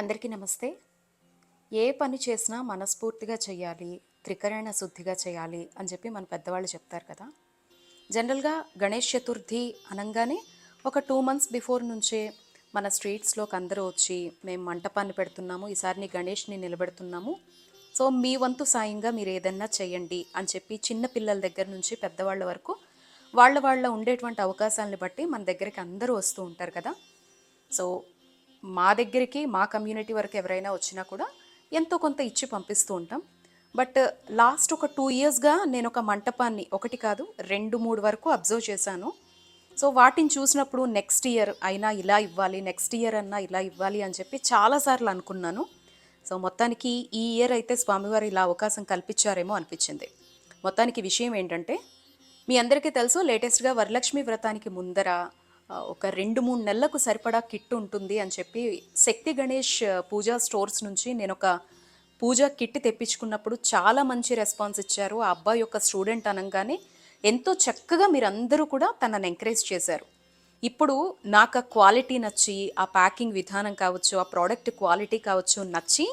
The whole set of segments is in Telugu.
అందరికీ నమస్తే. ఏ పని చేసినా మనస్ఫూర్తిగా చేయాలి త్రికరణ శుద్ధిగా చేయాలి అని చెప్పి మన పెద్దవాళ్ళు చెప్తారు కదా. జనరల్గా గణేష్ చతుర్థి అనగానే ఒక టూ మంత్స్ బిఫోర్ నుంచే మన స్ట్రీట్స్లోకి అందరూ వచ్చి మేము మంటపాన్ని పెడుతున్నాము ఈసారి గణేష్ని నిలబెడుతున్నాము. సో మీ వంతు సాయంగా మీరు ఏదన్నా చేయండి అని చెప్పి చిన్న పిల్లల దగ్గర నుంచి పెద్దవాళ్ళ వరకు వాళ్ళ వాళ్ళ ఉండేటువంటి అవకాశాలను బట్టి మన దగ్గరికి అందరూ వస్తూ ఉంటారు కదా. సో మా దగ్గరికి మా కమ్యూనిటీ వరకు ఎవరైనా వచ్చినా కూడా ఎంతో కొంత ఇచ్చి పంపిస్తూ ఉంటాం. బట్ లాస్ట్ ఒక టూ ఇయర్స్గా నేను ఒక మంటపాన్ని ఒకటి కాదు రెండు మూడు వరకు అబ్జర్వ్ చేశాను. సో వాటిని చూసినప్పుడు నెక్స్ట్ ఇయర్ అయినా ఇలా ఇవ్వాలి నెక్స్ట్ ఇయర్ అన్నా ఇలా ఇవ్వాలి అని చెప్పి చాలాసార్లు అనుకున్నాను. సో మొత్తానికి ఈ ఇయర్ అయితే స్వామివారు ఇలా అవకాశం కల్పించారేమో అనిపించింది. మొత్తానికి విషయం ఏంటంటే మీ అందరికీ తెలుసు లేటెస్ట్గా వరలక్ష్మి వ్రతానికి ముందర ఒక రెండు మూడు నెలలకు సరిపడా కిట్ ఉంటుంది అని చెప్పి శక్తి గణేష్ పూజా స్టోర్స్ నుంచి నేను ఒక పూజా కిట్ తెప్పించుకున్నప్పుడు చాలా మంచి రెస్పాన్స్ ఇచ్చారు. ఆ అబ్బాయి యొక్క స్టూడెంట్ అనగానే ఎంతో చక్కగా మీరందరూ కూడా తనని ఎంకరేజ్ చేశారు. ఇప్పుడు నాకు ఆ క్వాలిటీ నచ్చి ఆ ప్యాకింగ్ విధానం కావచ్చు ఆ ప్రోడక్ట్ క్వాలిటీ కావచ్చు నచ్చి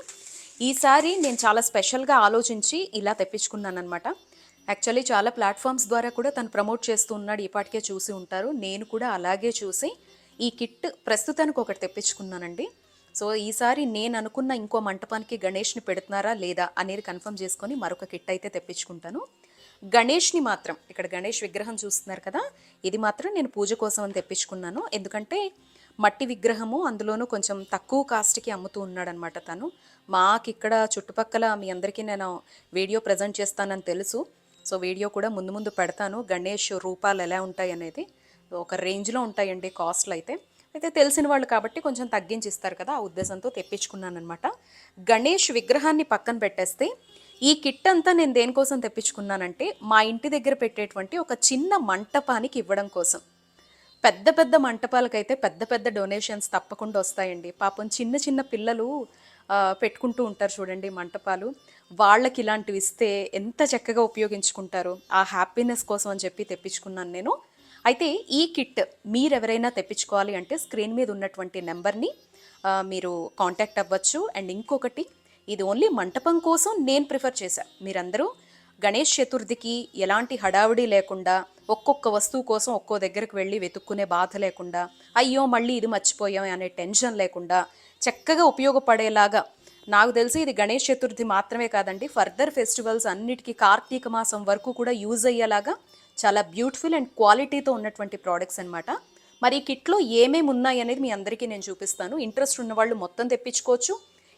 ఈసారి నేను చాలా స్పెషల్గా ఆలోచించి ఇలా తెప్పించుకున్నాను అనమాట యాక్చువల్లీ చాలా ప్లాట్ఫామ్స్ ద్వారా కూడా తను ప్రమోట్ చేస్తూ ఉన్నాడు. ఈపాటికే చూసి ఉంటారు. నేను కూడా అలాగే చూసి ఈ కిట్ ప్రస్తుతానికి ఒకటి తెప్పించుకున్నానండి. సో ఈసారి నేను అనుకున్న ఇంకో మంటపానికి గణేష్ని పెడుతున్నారా లేదా అనేది కన్ఫర్మ్ చేసుకొని మరొక కిట్ అయితే తెప్పించుకుంటాను. గణేష్ని మాత్రం ఇక్కడ గణేష్ విగ్రహం చూస్తున్నారు కదా ఇది మాత్రం నేను పూజ కోసం అని తెప్పించుకున్నాను. ఎందుకంటే మట్టి విగ్రహము అందులోనూ కొంచెం తక్కువ కాస్ట్కి అమ్ముతూ ఉన్నాడనమాట తను. మాకు ఇక్కడ చుట్టుపక్కల మీ అందరికీ నేను వీడియో ప్రజెంట్ చేస్తానని తెలుసు. సో వీడియో కూడా ముందు ముందు పెడతాను. గణేష్ రూపాలు ఎలా ఉంటాయి అనేది ఒక రేంజ్లో ఉంటాయండి కాస్ట్లు అయితే. అయితే తెలిసిన వాళ్ళు కాబట్టి కొంచెం తగ్గించి ఇస్తారు కదా ఆ ఉద్దేశంతో తెప్పించుకున్నాను అనమాట గణేష్ విగ్రహాన్ని పక్కన పెట్టేస్తే ఈ కిట్ అంతా నేను దేనికోసం తెప్పించుకున్నానంటే మా ఇంటి దగ్గర పెట్టేటువంటి ఒక చిన్న మంటపానికి ఇవ్వడం కోసం. పెద్ద పెద్ద మంటపాలకైతే పెద్ద పెద్ద డొనేషన్స్ తప్పకుండా వస్తాయండి. పాపం చిన్న చిన్న పిల్లలు పెట్టుకుంటూ ఉంటారు చూడండి మంటపాలు. వాళ్ళకి ఇలాంటివి ఇస్తే ఎంత చక్కగా ఉపయోగించుకుంటారు. ఆ హ్యాపీనెస్ కోసం అని చెప్పి తెప్పించుకున్నాను నేను. అయితే ఈ కిట్ మీరు ఎవరైనా తెప్పించుకోవాలి అంటే స్క్రీన్ మీద ఉన్నటువంటి నెంబర్ని మీరు కాంటాక్ట్ అవ్వచ్చు. అండ్ ఇంకొకటి ఇది ఓన్లీ మంటపం కోసం నేను ప్రిఫర్ చేశాను మీరందరూ గణేష్ చతుర్థికి ఎలాంటి హడావిడి లేకుండా ఒక్కొక్క వస్తువు కోసం ఒక్కో దగ్గరకు వెళ్ళి వెతుక్కునే బాధ లేకుండా అయ్యో మళ్ళీ ఇది మర్చిపోయాం అనే టెన్షన్ లేకుండా చక్కగా ఉపయోగపడేలాగా నాకు తెలిసి ఇది గణేష్ చతుర్థి మాత్రమే కాదండి ఫర్దర్ ఫెస్టివల్స్ అన్నిటికీ కార్తీక మాసం వరకు కూడా యూజ్ అయ్యేలాగా చాలా బ్యూటిఫుల్ అండ్ క్వాలిటీతో ఉన్నటువంటి ప్రోడక్ట్స్ అన్నమాట. మరి ఈ కిట్లో ఏమేమి ఉన్నాయి అనేది మీ అందరికీ నేను చూపిస్తాను. ఇంట్రెస్ట్ ఉన్న వాళ్ళు మొత్తం తెప్పించుకోవచ్చు.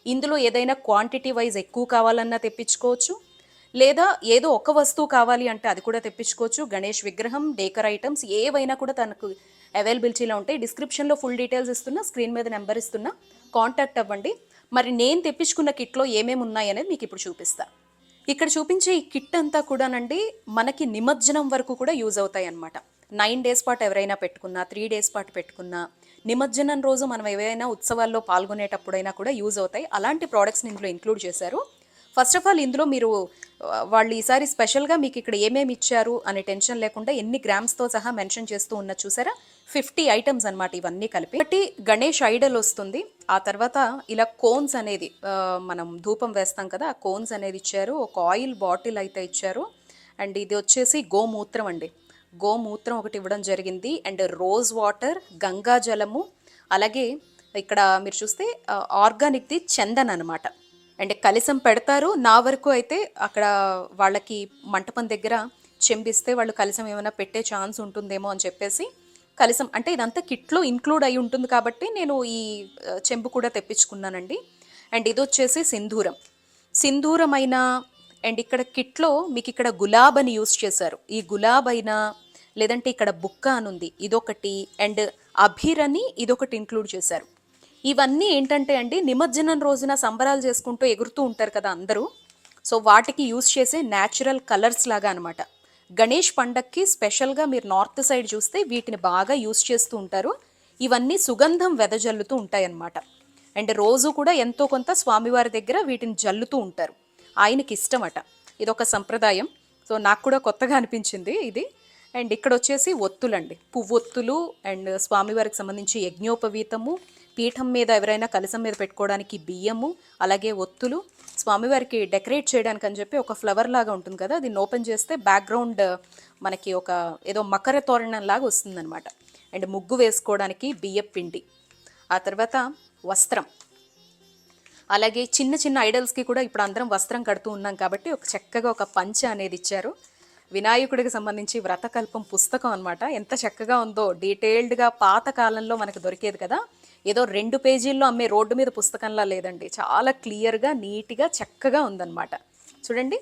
ఇందులో ఏదైనా క్వాంటిటీ వైజ్ ఎక్కువ కావాలన్నా తెప్పించుకోవచ్చు. లేదా ఏదో ఒక వస్తువు కావాలి అంటే అది కూడా తెప్పించుకోవచ్చు. గణేష్ విగ్రహం డేకర్ ఐటమ్స్ ఏవైనా కూడా తనకు అవైలబిలిటీలో ఉంటాయి డిస్క్రిప్షన్లో ఫుల్ డీటెయిల్స్ ఇస్తున్నా స్క్రీన్ మీద నెంబర్ ఇస్తున్నా కాంటాక్ట్ అవ్వండి. మరి నేను తెప్పించుకున్న కిట్లో ఏమేమి ఉన్నాయి అనేది మీకు ఇప్పుడు చూపిస్తా. ఇక్కడ చూపించే ఈ కిట్ అంతా కూడానండి మనకి నిమజ్జనం వరకు కూడా యూజ్ అవుతాయి అన్నమాట నైన్ డేస్ పాటు ఎవరైనా పెట్టుకున్నా త్రీ డేస్ పాటు పెట్టుకున్నా నిమజ్జనం రోజు మనం ఏవైనా ఉత్సవాల్లో పాల్గొనేటప్పుడైనా కూడా యూజ్ అవుతాయి. అలాంటి ప్రోడక్ట్స్ని ఇందులో ఇంక్లూడ్ చేశారు. ఫస్ట్ ఆఫ్ ఆల్ ఇందులో మీరు వాళ్ళు ఈసారి స్పెషల్గా మీకు ఇక్కడ ఏమేమి ఇచ్చారు అనే టెన్షన్ లేకుండా ఎన్ని గ్రామ్స్తో సహా మెన్షన్ చేస్తూ ఉన్న చూసారా? ఫిఫ్టీ ఐటమ్స్ అనమాట ఇవన్నీ కలిపి. ఒకటి గణేష్ ఐడల్ వస్తుంది. ఆ తర్వాత ఇలా కోన్స్ అనేది మనం ధూపం వేస్తాం కదా ఆ కోన్స్ అనేది ఇచ్చారు. ఒక ఆయిల్ బాటిల్ అయితే ఇచ్చారు. అండ్ ఇది వచ్చేసి గోమూత్రం అండి. గోమూత్రం ఒకటి ఇవ్వడం జరిగింది. అండ్ రోజ్ వాటర్ గంగా జలము అలాగే ఇక్కడ మీరు చూస్తే ఆర్గానిక్ది చందన్ అనమాట అండ్ కలిసం పెడతారు. నా వరకు అయితే అక్కడ వాళ్ళకి మంటపం దగ్గర చెంబిస్తే వాళ్ళు కలిసం ఏమైనా పెట్టే ఛాన్స్ ఉంటుందేమో అని చెప్పేసి కలిసం అంటే ఇదంతా కిట్లో ఇంక్లూడ్ అయి ఉంటుంది కాబట్టి నేను ఈ చెంబు కూడా తెప్పించుకున్నానండి. అండ్ ఇది వచ్చేసి సింధూరం. సింధూరం అయినా అండ్ ఇక్కడ కిట్లో మీకు ఇక్కడ గులాబ్ అని యూస్ చేశారు. ఈ గులాబ్ అయినా లేదంటే ఇక్కడ బుక్క అని ఉంది. ఇదొకటి. అండ్ అభిర్ అని ఇదొకటి ఇంక్లూడ్ చేశారు. ఇవన్నీ ఏంటంటే అండి నిమజ్జనం రోజున సంబరాలు చేసుకుంటూ ఎగురుతూ ఉంటారు కదా అందరూ. సో వాటికి యూజ్ చేసే న్యాచురల్ కలర్స్ లాగా అనమాట గణేష్ పండక్కి స్పెషల్గా మీరు నార్త్ సైడ్ చూస్తే వీటిని బాగా యూస్ చేస్తూ ఉంటారు. ఇవన్నీ సుగంధం వెదజల్లుతూ ఉంటాయన్నమాట. అండ్ రోజు కూడా ఎంతో కొంత స్వామివారి దగ్గర వీటిని జల్లుతూ ఉంటారు. ఆయనకి ఇష్టమట. ఇదొక సంప్రదాయం. సో నాకు కూడా కొత్తగా అనిపించింది ఇది. అండ్ ఇక్కడ వచ్చేసి ఒత్తులండి. పువ్వొత్తులు అండ్ స్వామివారికి సంబంధించి యజ్ఞోపవీతము పీఠం మీద ఎవరైనా కలసం మీద పెట్టుకోవడానికి బియ్యము అలాగే ఒత్తులు స్వామివారికి డెకరేట్ చేయడానికి అని చెప్పి ఒక ఫ్లవర్ లాగా ఉంటుంది కదా దీన్ని ఓపెన్ చేస్తే బ్యాక్గ్రౌండ్ మనకి ఒక ఏదో మకర తోరణం లాగా వస్తుందన్నమాట. అండ్ ముగ్గు వేసుకోవడానికి బియ్యం పిండి. ఆ తర్వాత వస్త్రం. అలాగే చిన్న చిన్న ఐడల్స్కి కూడా ఇప్పుడు అందరం వస్త్రం కడుతూ ఉన్నాం కాబట్టి ఒక చక్కగా ఒక పంచ అనేది ఇచ్చారు. వినాయకుడికి సంబంధించి వ్రతకల్పం పుస్తకం అనమాట ఎంత చక్కగా ఉందో డీటెయిల్డ్గా పాత కాలంలో మనకు దొరికేది కదా ఏదో రెండు పేజీల్లో అమ్మే రోడ్డు మీద పుస్తకంలా లేదండి. చాలా క్లియర్గా నీట్గా చక్కగా ఉందన్నమాట. చూడండి.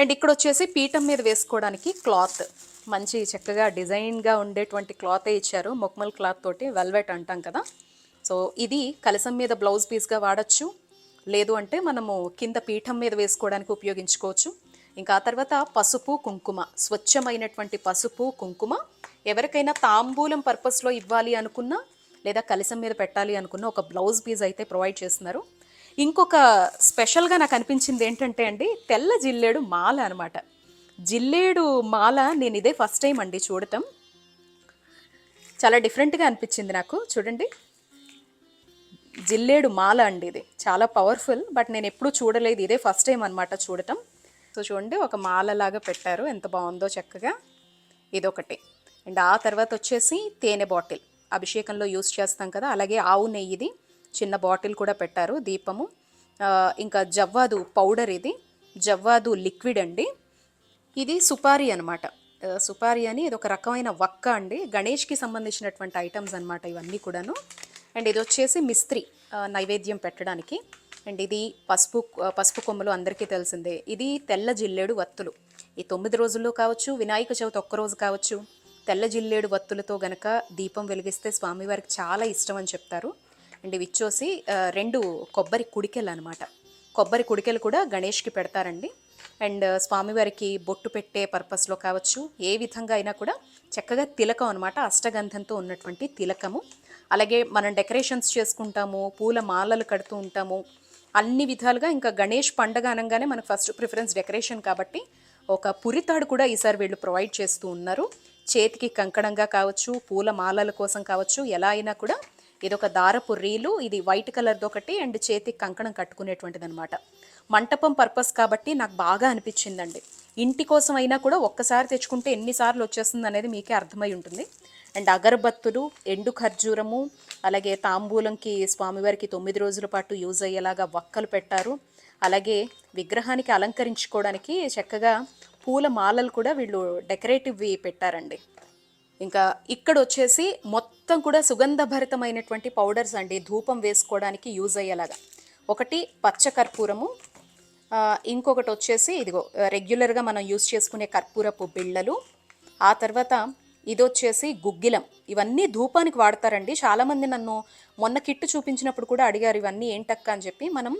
అండ్ ఇక్కడ వచ్చేసి పీఠం మీద వేసుకోవడానికి క్లాత్. మంచి చక్కగా డిజైన్గా ఉండేటువంటి క్లాతే ఇచ్చారు. మొక్మల్ క్లాత్ తోటి వెల్వెట్ అంటాం కదా. సో ఇది కలసం మీద బ్లౌజ్ పీస్గా వాడచ్చు. లేదు అంటే మనము కింద పీఠం మీద వేసుకోవడానికి ఉపయోగించుకోవచ్చు. ఇంకా ఆ తర్వాత పసుపు కుంకుమ. స్వచ్ఛమైనటువంటి పసుపు కుంకుమ. ఎవరికైనా తాంబూలం పర్పస్లో ఇవ్వాలి అనుకున్నా లేదా కలిసం మీద పెట్టాలి అనుకున్న ఒక బ్లౌజ్ పీస్ అయితే ప్రొవైడ్ చేస్తున్నారు. ఇంకొక స్పెషల్గా నాకు అనిపించింది ఏంటంటే అండి తెల్ల జిల్లేడు మాల అనమాట జిల్లేడు మాల నేను ఇదే ఫస్ట్ టైం అండి చూడటం. చాలా డిఫరెంట్గా అనిపించింది నాకు. చూడండి. జిల్లేడు మాల అండి ఇది. చాలా పవర్ఫుల్ బట్ నేను ఎప్పుడూ చూడలేదు. ఇదే ఫస్ట్ టైం అనమాట చూడటం. సో చూడండి ఒక మాల లాగా పెట్టారు. ఎంత బాగుందో చక్కగా. ఇదొకటి. అండ్ ఆ తర్వాత వచ్చేసి తేనె బాటిల్. అభిషేకంలో యూస్ చేస్తాం కదా అలాగే ఆవు నెయ్యిది చిన్న బాటిల్ కూడా పెట్టారు దీపము. ఇంకా జవ్వాదు పౌడర్ ఇది జవ్వాదు లిక్విడ్ అండి. ఇది సుపారీ అనమాట సుపారీ అని ఇది ఒక రకమైన వక్క అండి. గణేష్కి సంబంధించినటువంటి ఐటమ్స్ అన్నమాట ఇవన్నీ కూడాను. అండ్ ఇది వచ్చేసి మిస్త్రి నైవేద్యం పెట్టడానికి. అండ్ ఇది పసుపు పసుపు కొమ్మలు అందరికీ తెలిసిందే. ఇది తెల్ల జిల్లేడు వత్తులు. ఈ తొమ్మిది రోజుల్లో కావచ్చు వినాయక చవితి ఒక్క రోజు కావచ్చు. తెల్ల జిల్లేడు వత్తులతో గనక దీపం వెలిగిస్తే స్వామివారికి చాలా ఇష్టం అని చెప్తారు. అండ్ ఇవి ఇచ్చోసి రెండు కొబ్బరి కుడికెలు అనమాట కొబ్బరి కుడికెలు కూడా గణేష్కి పెడతారండి. అండ్ స్వామివారికి బొట్టు పెట్టే పర్పస్లో కావచ్చు ఏ విధంగా అయినా కూడా చక్కగా తిలకం అనమాట అష్టగంధంతో ఉన్నటువంటి తిలకము. అలాగే మనం డెకరేషన్స్ చేసుకుంటాము పూల మాలలు కడుతూ ఉంటాము. అన్ని విధాలుగా ఇంకా గణేష్ పండగ అనగానే మనకు ఫస్ట్ ప్రిఫరెన్స్ డెకరేషన్ కాబట్టి ఒక పురితాడు కూడా ఈసారి వీళ్ళు ప్రొవైడ్ చేస్తూ ఉన్నారు. చేతికి కంకణంగా కావచ్చు పూల మాలల కోసం కావచ్చు ఎలా అయినా కూడా ఇది ఒక దారపు రీలు. ఇది వైట్ కలర్ది ఒకటి అండ్ చేతికి కంకణం కట్టుకునేటువంటిది అనమాట మంటపం పర్పస్ కాబట్టి నాకు బాగా అనిపించిందండి. ఇంటి కోసం అయినా కూడా ఒక్కసారి తెచ్చుకుంటే ఎన్నిసార్లు వచ్చేస్తుంది అనేది మీకే అర్థమై ఉంటుంది. అండ్ అగరబత్తులు ఎండు ఖర్జూరము అలాగే తాంబూలంకి స్వామివారికి తొమ్మిది రోజుల పాటు యూజ్ అయ్యేలాగా వక్కలు పెట్టారు. అలాగే విగ్రహానికి అలంకరించుకోవడానికి చక్కగా పూల మాలలు కూడా వీళ్ళు డెకరేటివ్వి పెట్టారండి. ఇంకా ఇక్కడ వచ్చేసి మొత్తం కూడా సుగంధభరితమైనటువంటి పౌడర్స్ అండి. ధూపం వేసుకోవడానికి యూజ్ అయ్యేలాగా. ఒకటి పచ్చ కర్పూరము. ఇంకొకటి వచ్చేసి ఇదిగో రెగ్యులర్గా మనం యూజ్ చేసుకునే కర్పూరపు బిళ్ళలు. ఆ తర్వాత ఇది వచ్చేసి గుగ్గిలం. ఇవన్నీ ధూపానికి వాడతారండి. చాలామంది నన్ను మొన్న కిట్టు చూపించినప్పుడు కూడా అడిగారు ఇవన్నీ ఏంటక్క? అని చెప్పి మనం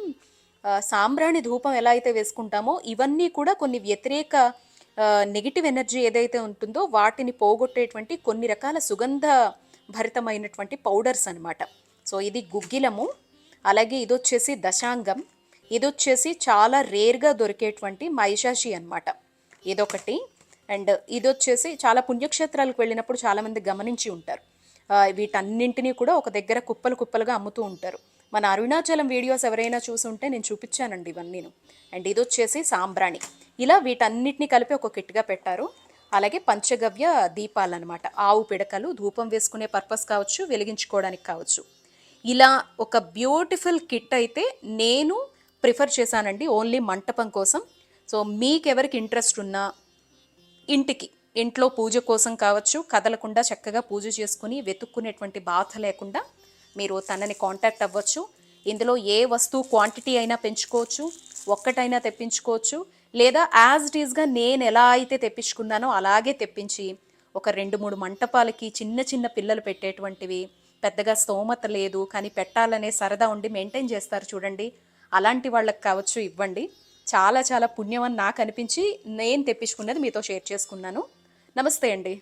సాంబ్రాణి ధూపం ఎలా అయితే వేసుకుంటామో ఇవన్నీ కూడా కొన్ని వ్యతిరేక నెగిటివ్ ఎనర్జీ ఏదైతే ఉంటుందో వాటిని పోగొట్టేటువంటి కొన్ని రకాల సుగంధ భరితమైనటువంటి పౌడర్స్ అన్నమాట. సో ఇది గుగ్గిలము అలాగే ఇది వచ్చేసి దశాంగం ఇది వచ్చేసి చాలా రేర్గా దొరికేటువంటి మైషాషి అన్నమాట. ఇదొకటి. అండ్ ఇది వచ్చేసి చాలా పుణ్యక్షేత్రాలకు వెళ్ళినప్పుడు చాలామంది గమనించి ఉంటారు. వీటన్నింటినీ కూడా ఒక దగ్గర కుప్పలు కుప్పలుగా అమ్ముతూ ఉంటారు. మన అరుణాచలం వీడియోస్ ఎవరైనా చూసుంటే నేను చూపించానండి ఇవన్నీను. అండ్ ఇది వచ్చేసి సాంబ్రాణి. ఇలా వీటన్నిటిని కలిపి ఒక కిట్గా పెట్టారు. అలాగే పంచగవ్య దీపాలు అనమాట ఆవు పిడకలు ధూపం వేసుకునే పర్పస్ కావచ్చు వెలిగించుకోవడానికి కావచ్చు. ఇలా ఒక బ్యూటిఫుల్ కిట్ అయితే నేను ప్రిఫర్ చేశానండి ఓన్లీ మంటపం కోసం. సో మీకెవరికి ఇంట్రెస్ట్ ఉన్నా ఇంటికి ఇంట్లో పూజ కోసం కావచ్చు కదలకుండా చక్కగా పూజ చేసుకుని వెతుక్కునేటువంటి బాధ లేకుండా మీరు తనని కాంటాక్ట్ అవ్వచ్చు. ఇందులో ఏ వస్తువు క్వాంటిటీ అయినా పెంచుకోవచ్చు. ఒక్కటైనా తెప్పించుకోవచ్చు. లేదా యాజ్ ఇట్ ఈస్గా నేను ఎలా అయితే తెప్పించుకున్నానో అలాగే తెప్పించి ఒక రెండు మూడు మంటపాలకి చిన్న చిన్న పిల్లలు పెట్టేటువంటివి పెద్దగా స్తోమత లేదు కానీ పెట్టాలనే సరదా ఉండి మెయింటైన్ చేస్తారు చూడండి. అలాంటి వాళ్ళకి కావచ్చు ఇవ్వండి. చాలా చాలా పుణ్యం అని నాకు అనిపించి నేను తెప్పించుకున్నది మీతో షేర్ చేసుకున్నాను. నమస్తే అండి.